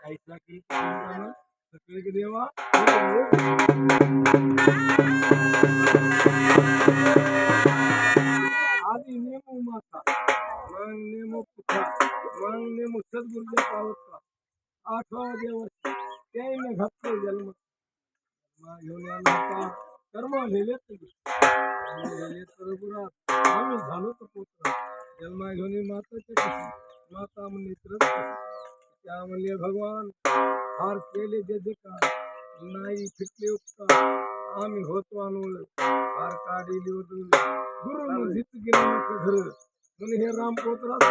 साचे काही टाकील सगळे देवा आधी नेमू माता, मग नेमू पुथा मग नेमू सद्गुरुच्या पावता आठवा दिवस त्याने घातले जन्म। जन्म कर्म लिहिले तर गुरात आम्ही झालो तर पुत्र। जन्मा घेऊन माताच्या कशी माता म्हणली त्या म्हणले भगवान? फार केले जे जे का नाही फिटले उपकार आम्ही होतो अनुळ फार काढिली होतो गुरु जित गेले घर म्हणे हे राम पोत्राच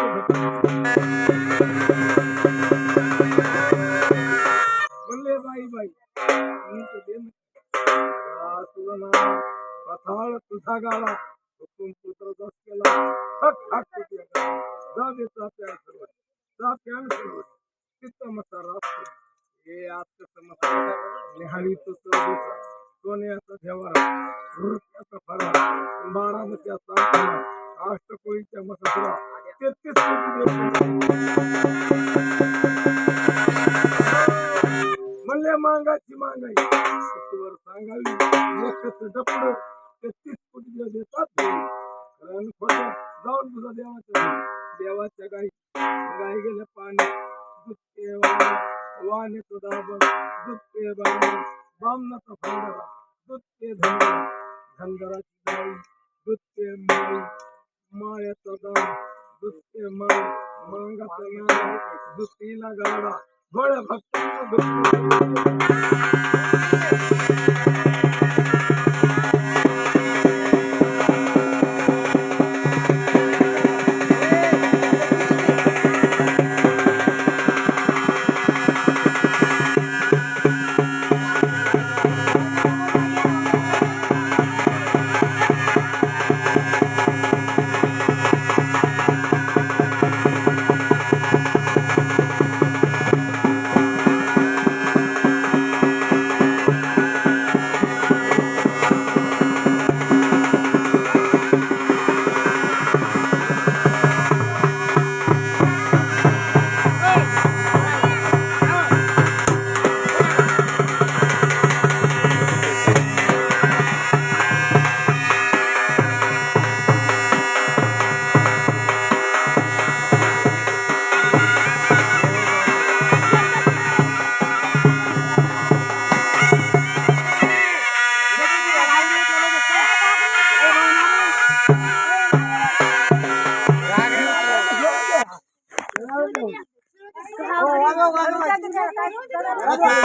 म्हणले बाई बाई नीट दे ना. आ, तुझं नाव पथाळ तुझा गाळा हुकूम पुत्र केला। हक हक तुझ्या गाळा. जा दे चाप्यान सर्व जा प्यान सर्व मसाला हे आजचं मसाला नेहाळीचं सोन्याचा देवारा नृत्याचा फरा बारामतीचा अष्टकोळीच्या मसाला तेहतीस म्हणले मांगाची मांगाई. सांगावी. लेखच डपड. तेहतीस वाणी तो दाबण दूध पे बाणी बामणाचा भंडारा दूध पे धंदारा धंदाराची गाई दूध पे माई मायाचा दान दूध पे माई मांगाचा नाव दूध लगाड़ा, बड़े भक्तों को दूध वाह वाह वाह